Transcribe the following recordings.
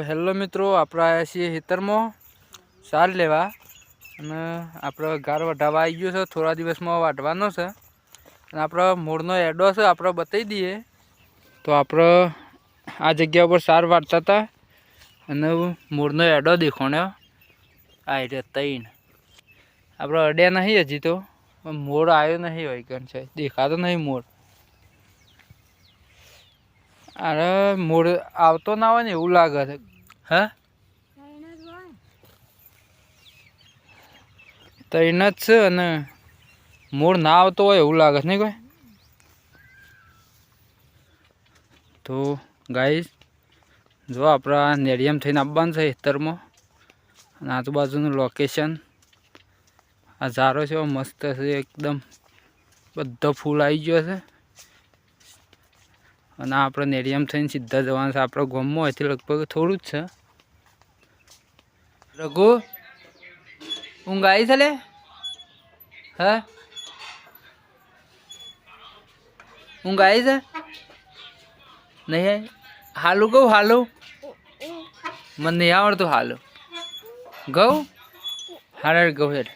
Hello મિત્રો, આપણે આવ્યા છીએ ખેતરમાં સાર લેવા. અને આપણે ગાર વઢાવા આવી ગયો છે. થોડા દિવસમાં વાટવાનો છે. અને આપણો મૂળનો એડો છે, આપણે બતાવી દઈએ. તો આપણે આ જગ્યા ઉપર સાર વાટતા હતા. અને મૂળનો એડો દેખોણ્યો. આ એટલે તૈન આપણે અડ્યા નહીં હજી તો. મોર આવ્યો નહીં હોય કણ છે. દેખાતો નહીં મોર અરે મૂળ આવતો ના હોય ને એવું લાગે છે. હે? તૈન જ છે અને મૂળ ના આવતો હોય એવું લાગે છે, નહીં કોઈ? તો ગાઈસ, જો આપણા નેડિયમ થઈને આવવાનું છે ખેતરમાં અને આજુબાજુનું લોકેશન આ ઝારો છે મસ્ત છે, એકદમ બધો ફૂલ આવી ગયો છે. અને આપણો નેડિયમ થઈને સીધા જવાનું છે. આપણા ગામમાં અહીંથી લગભગ થોડું જ છે. રઘુ, ઊંઘ આવી છે લે? હા? ઊંઘ આવી છે? નહીં હાલું કહું, હાલું. મને નહીં આવડતું હાલું. ઘઉં? હાર ઘઉં હેઠ.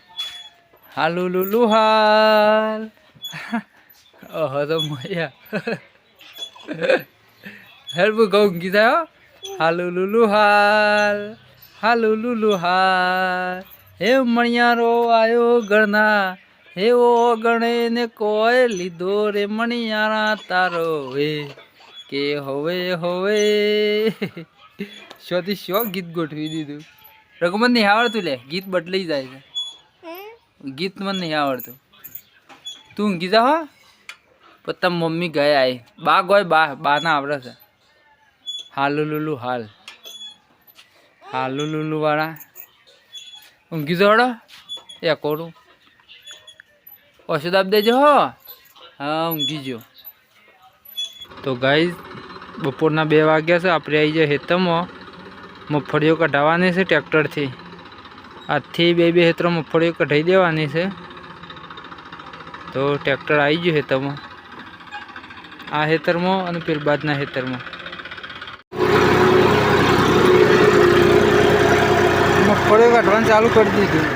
હાલુ લુલુ હાલ ઓહો, તો મજા. હેલ બુ ઘઉં કીધા હો હાલુ લુલુ હાલ હાલુ લુલુ હાલ હે મણિયારો આયો ગણના હેવો ગણે ને કોઈ લીધો રે મણિયારા તારો હે કે હવે હવે શોથી શો ગીત ગોઠવી દીધું રઘુમત નહીં આવડતું લે ગીત બદલાઈ જાય છે ગીત મને નહીં આવડતું તું ઊંઘી જા હો મમ્મી ગયા આય બા ગોય બા બા ના આવડે છે. હાલુ લુલુ હાલ. હાલુ લુલુ વાળા. ઊંઘી જોડો એ કોડું. ઓછું દાબ દેજો હો. ઊંઘી જો તો ગાઈ બપોરના બે વાગ્યા છે, આપણે આવી જાય હેતમાં. મગફળીઓ કઢાવવાની છે ટ્રેક્ટરથી. આજથી બે બે હેતરો મગફળીઓ કઢાઈ દેવાની છે. તો ટ્રેક્ટર આવી ગયું હેતરમાં આ હેતરમાં અને પેલ બાદના હેતરમાં. મગફળીઓ કાઢવાનું ચાલુ કરી દીધું.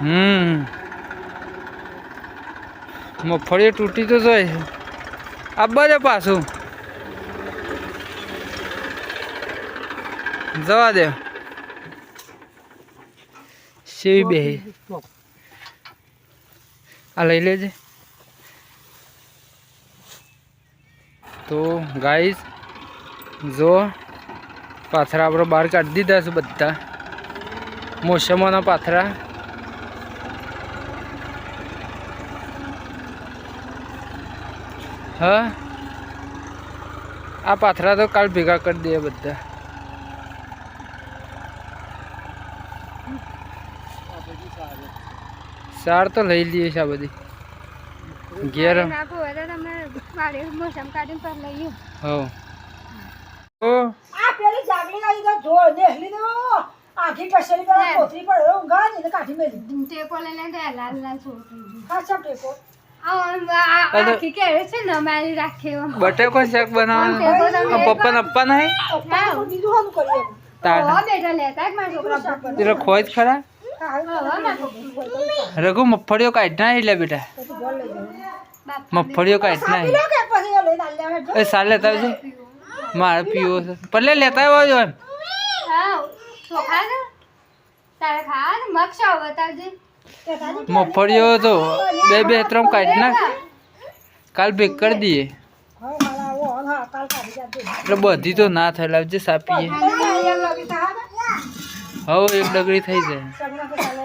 હમ. મગફળીઓ તૂટી તો જાય. આબા દે પાછું. જવા દે. સેવી બે આ લઈ લેજે. તો ગાઈસ જો પાથરા આપણે બહાર કાઢી દીધા છે બધા. મોસમોના પાથરા. હા? આ પાથરા તો કાલ ભેગા કરી દઈએ બધા સાર તો લઈ લઈએ છે આ બધી ઘેર રાખો એટલે તમે મારે મોસમ કાઢીને પર લઈ હો ઓ આ પેલી જાગલી લાગી તો જો દેખલી તો આખી કસરી પર કોથરી પર ઊંઘા ને કાઢી મેલી ટેપો લઈ લઈને તો લાલ લાલ છોકરી હા સબ ટેકો લઈ લઈએ છે આ બધી. ઘેર. બટેકો શેક બનાવવાનો. પપ્પાને આપવા નહીં? પપ્પા તો બીજું હાનું કરીએ. તાર? બેઠા લેતા ખોજ ખરા? હા હવા મારા છોકરા. રઘુ મગફળીઓ કાઢ ના એટલે બેટા મગફળીઓ કાઢ ના પીલો કે પછી લઈને આલ્યા હેડ એ સાલ લેતા આવજે મારે પીવો છે પલ્લે લેતા આવજો એમ હા ચોખા ને તારે ખા ને મગ શાવ બતાવજે મગફળીઓ તો બે બે ત્રણ કાઢ નાખ કાલ ભેગ કરી દઈએ હા મારા ઓ હા કાલ કાઢી જાજે એટલે બધી તો ના થાય લાવજે સાપીએ અહીંયા લાગી તા હા હવે એક ડગરી થઈ જાય.